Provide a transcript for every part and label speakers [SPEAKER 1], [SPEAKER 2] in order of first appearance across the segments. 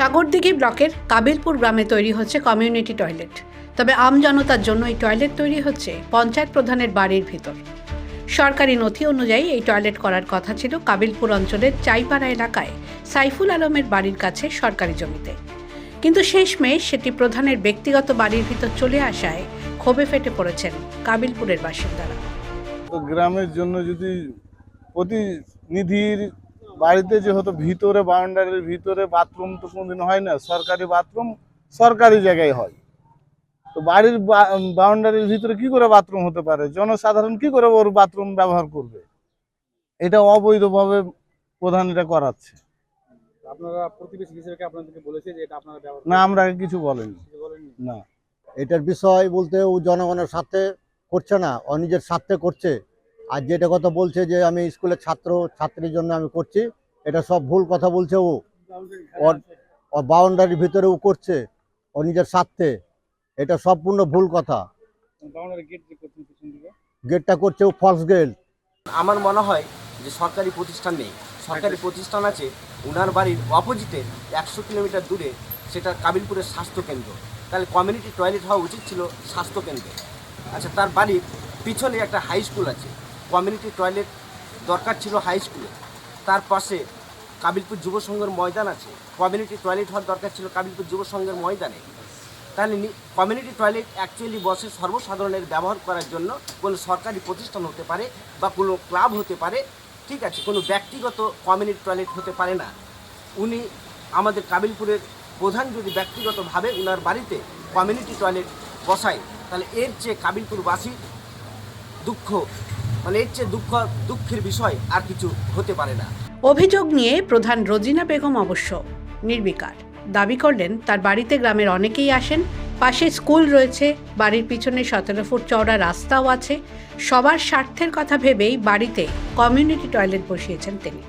[SPEAKER 1] সাগরদিঘি ব্লকের কাবিলপুর গ্রামে তৈরি হচ্ছে কমিউনিটি টয়লেট। তবে আমজনতার জন্য এই টয়লেট তৈরি হচ্ছে পঞ্চায়েত প্রধানের বাড়ির ভিতর। সরকারি নথি অনুযায়ী এই টয়লেট করার কথা ছিল কাবিলপুর অঞ্চলের চাইপাড়া এলাকায় সাইফুল আলমের বাড়ির কাছে সরকারি জমিতে। কিন্তু শেষমেশ সেটি প্রধানের ব্যক্তিগত বাড়ির ভিতর চলে আসায় ক্ষোভে ফেটে পড়েছেন কাবিলপুরের বাসিন্দারা।
[SPEAKER 2] গ্রামের জন্য যদি প্রতিনিধির বাড়িতে যেহেতু ভিতরে বাউন্ডারির ভিতরে বাথরুম তো কোনদিন হয় না সরকারি বাথরুম সরকারি জায়গায় হয়। তো বাড়ির বাউন্ডারির ভিতরে কি করে বাথরুম হতে পারে? জনসাধারণ কি করে ওর বাথরুম ব্যবহার করবে? এটা অবৈধভাবে প্রধান এটা করাচ্ছে।
[SPEAKER 3] আপনারা প্রতিবেশী হিসেবে আপনাদেরকে বলেছে যে এটা আপনারা
[SPEAKER 2] না আমরা কিছু বলেনি। না।
[SPEAKER 4] এটার বিষয় বলতে ও জনগণের স্বার্থে করছে না ও নিজের স্বার্থে করছে। আর যেটা কথা বলছে যে আমি স্কুলের ছাত্র ছাত্রীর জন্য আমি করছি এটা সব ভুল কথা বলছে ও। ওর বাউন্ডারির ভিতরে ও করছে ও নিজের স্বার্থে। এটা সম্পূর্ণ ভুল কথা। গেটটা করছে ও ফলস গেট
[SPEAKER 5] আমার মনে হয় যে সরকারি প্রতিষ্ঠান নেই। সরকারি প্রতিষ্ঠান আছে উনার বাড়ির অপোজিটে একশো কিলোমিটার দূরে সেটা কাবিলপুরের স্বাস্থ্য কেন্দ্র। তাহলে কমিউনিটি টয়লেট হওয়া উচিত ছিল স্বাস্থ্য কেন্দ্রে। আচ্ছা তার বাড়ির পিছনে একটা হাই স্কুল আছে। কমিউনিটি টয়লেট দরকার ছিল হাই স্কুলে। তার পাশে কাবিলপুর যুব সংঘের ময়দান আছে। কমিউনিটি টয়লেট হওয়ার দরকার ছিল কাবিলপুর যুব সংঘের ময়দানে। তাহলে কমিউনিটি টয়লেট অ্যাকচুয়ালি বসে সর্বসাধারণের ব্যবহার করার জন্য কোনো সরকারি প্রতিষ্ঠান হতে পারে বা কোনো ক্লাব হতে পারে। ঠিক আছে, কোনো ব্যক্তিগত কমিউনিটি টয়লেট হতে পারে না। উনি আমাদের কাবিলপুরের প্রধান যদি ব্যক্তিগতভাবে উনার বাড়িতে কমিউনিটি টয়লেট বসায়, তাহলে এর চেয়ে কাবিলপুরবাসী দুঃখ মানে এর চেয়ে দুঃখ দুঃখের বিষয় আর কিছু হতে পারে না।
[SPEAKER 1] অভিযোগ নিয়ে প্রধান রোজিনা বেগম অবশ্য নির্বিকার। দাবি করলেন তার বাড়িতে গ্রামের অনেকেই আসেন পাশে স্কুল রয়েছে বাড়ির পিছনে সতেরো ফুট চওড়া রাস্তাও আছে। সবার স্বার্থের কথা ভেবেই বাড়িতে কমিউনিটি টয়লেট বসিয়েছেন তিনি।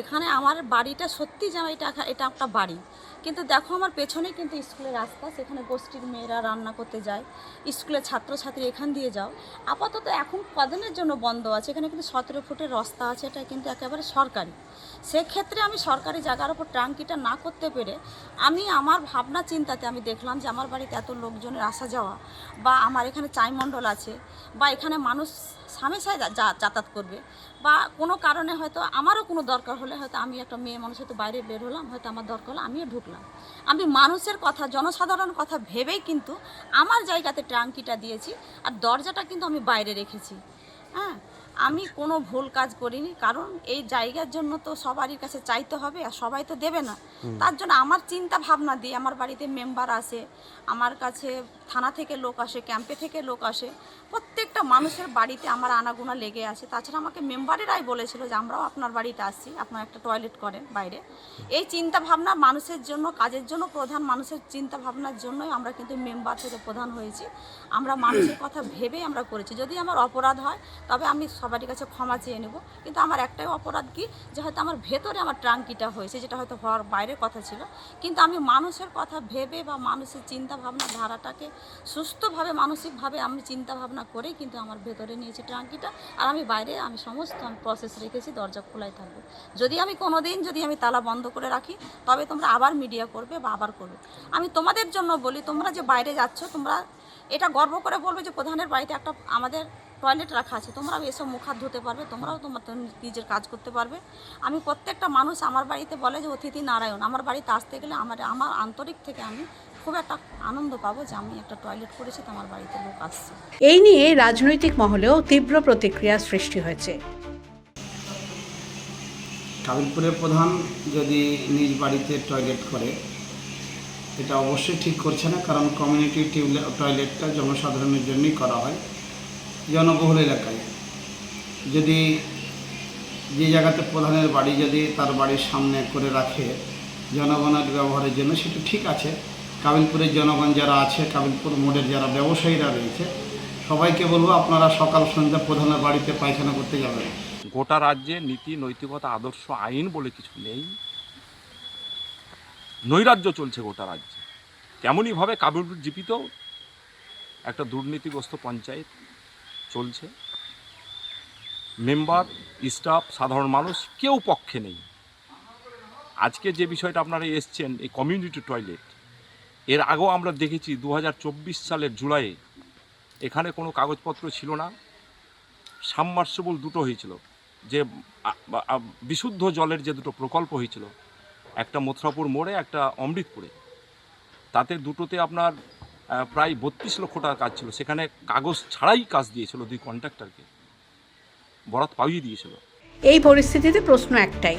[SPEAKER 6] এখানে আমার বাড়িটা সত্যি যেন এটা এটা একটা বাড়ি। কিন্তু দেখো আমার পেছনে কিন্তু স্কুলের রাস্তা, সেখানে গোষ্ঠীর মেয়েরা রান্না করতে যায়। স্কুলের ছাত্রছাত্রী এখান দিয়ে যাও। আপাতত এখন কদিনের জন্য বন্ধ আছে, এখানে কিন্তু সতেরো ফুটের রাস্তা আছে, এটা কিন্তু একেবারে সরকারি। সেক্ষেত্রে আমি সরকারি জায়গার ওপর ট্রাঙ্কিটা না করতে পেরে আমি আমার ভাবনা চিন্তাতে আমি দেখলাম যে আমার বাড়িতে এত লোকজনের আসা যাওয়া বা আমার এখানে চাইমণ্ডল আছে বা এখানে মানুষ যা- যা- যাতায়াত করবে বা কোনো কারণে হয়তো আমারও কোনো দরকার হলে হয়তো আমি একটা মেয়ে মানুষ হয়তো বাইরে বের হলাম, হয়তো আমার দরকার হলো আমিও ঢুকলাম। আমি মানুষের কথা, জনসাধারণ কথা ভেবেই কিন্তু আমার জায়গাতে ট্রাঙ্কিটা দিয়েছি আর দরজাটা কিন্তু আমি বাইরে রেখেছি। হ্যাঁ? আমি কোনো ভুল কাজ করিনি কারণ এই জায়গার জন্য তো সবারই কাছে চাইতে হবে আর সবাই তো দেবে না। তার জন্য আমার চিন্তা ভাবনা দিয়ে আমার বাড়িতে মেম্বার আসে আমার কাছে থানা থেকে লোক আসে ক্যাম্পে থেকে লোক আসে প্রত্যেকটা মানুষের বাড়িতে আমার আনাগোনা লেগে আছে। তাছাড়া আমাকে মেম্বারেরাই বলেছিল যে আমরাও আপনার বাড়িতে আসছি আপনার একটা টয়লেট করেন বাইরে। এই চিন্তা ভাবনা মানুষের জন্য কাজের জন্য প্রধান মানুষের চিন্তা ভাবনার জন্যই আমরা কিন্তু মেম্বার থেকে প্রধান হয়েছি। আমরা মানুষের কথা ভেবেই আমরা করেছি। যদি আমার অপরাধ হয় তবে আমি সবারই কাছে ক্ষমা চেয়ে নেব। কিন্তু আমার একটাই অপরাধ কি? যে হয়তো আমার ভেতরে আমার ট্রাঙ্কিটা হয়েছে, যেটা হয়তো হওয়ার বাইরের কথা ছিল। কিন্তু আমি মানুষের কথা ভেবে বা মানুষের চিন্তা ভাবনা ধারাটাকে সুস্থভাবে, মানসিকভাবে আমি চিন্তা ভাবনা করেই কিন্তু আমার ভেতরে নিয়েছি ট্রাঙ্কিটা। আর আমি বাইরে, আমি সমস্ত আমি প্রসেস রেখেছি, দরজা খোলাই থাকবে। যদি আমি কোনো দিন যদি আমি তালা বন্ধ করে রাখি, তবে তোমরা আবার মিডিয়া করবে বা আবার করবে। আমি তোমাদের জন্য বলি, তোমরা যে বাইরে যাচ্ছ, তোমরা এটা গর্ব করে বলবে যে প্রধানের বাড়িতে একটা আমাদের টয়লেট রাখা আছে তোমরাও এসব মুখ হাত ধুতে পারবে তোমরাও তোমার নিজের কাজ করতে পারবে। আমি প্রত্যেকটা মানুষ আমার বাড়িতে বলে যে অতিথি নারায়ণ আমার বাড়িতে আসতে গেলে আমার আমার আন্তরিক থেকে আমি খুব একটা আনন্দ পাবো যে আমি একটা টয়লেট করেছি তো আমার বাড়িতে লোক আসছে।
[SPEAKER 1] এই নিয়ে রাজনৈতিক মহলেও তীব্র প্রতিক্রিয়া সৃষ্টি হয়েছে।
[SPEAKER 7] কাবিলপুরের প্রধান যদি নিজ বাড়িতে টয়লেট করে এটা অবশ্যই ঠিক করছে না কারণ কমিউনিটি টিউলে- টয়লেটটা জনসাধারণের জন্যই করা হয়। জনবহুল এলাকায়। যদি যে জায়গাতে প্রধানের বাড়ি যদি তার বাড়ির সামনে করে রাখে জনগণের ব্যবহারের জন্য, সেটা ঠিক আছে। কাবিলপুরের জনগণ যারা আছে, কাবিলপুর মোড়ের যারা ব্যবসায়ীরা রয়েছে, সবাইকে বলব আপনারা সকাল সন্ধ্যা প্রধানের বাড়িতে পায়খানা করতে যাবেন।
[SPEAKER 8] গোটা রাজ্যে নীতি, নৈতিকতা, আদর্শ, আইন বলে কিছু নেই। নৈরাজ্য চলছে গোটা রাজ্যে। তেমনইভাবে কাবুল জিপিতেও একটা দুর্নীতিগ্রস্ত পঞ্চায়েত। চলছে। মেম্বার, স্টাফ, সাধারণ মানুষ, কেউ পক্ষে নেই। আজকে যে বিষয়টা আপনারা এসছেন, এই কমিউনিটি টয়লেট এর আগেও আমরা দেখেছি দু হাজার চব্বিশ সালের জুলাইয়ে এখানে কোনো কাগজপত্র ছিল না। সাবমার্সিবল দুটো হয়েছিল। যে বিশুদ্ধ জলের যে দুটো প্রকল্প হয়েছিল, একটা মথুরাপুর মোড়ে, একটা অমৃতপুরে। তাতে দুটোতে আপনার প্রায় বত্রিশ লক্ষ টাকা কাজ ছিল। সেখানে কাগজ ছাড়াই কাজ দিয়েছিল দুই কন্ট্রাক্টরকে। বরাত পাইয়ে দিয়েছিল।
[SPEAKER 1] এই পরিস্থিতিতে প্রশ্ন একটাই,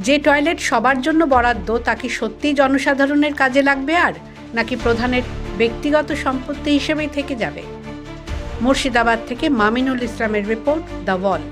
[SPEAKER 1] যে টয়লেট সবার জন্য বরাদ্দ তা কি সত্যিই জনসাধারণের কাজে লাগবে আর, নাকি প্রধানের ব্যক্তিগত সম্পত্তি হিসেবেই থেকে যাবে? মুর্শিদাবাদ থেকে মামিনুল ইসলামের রিপোর্ট দ্য ওয়াল।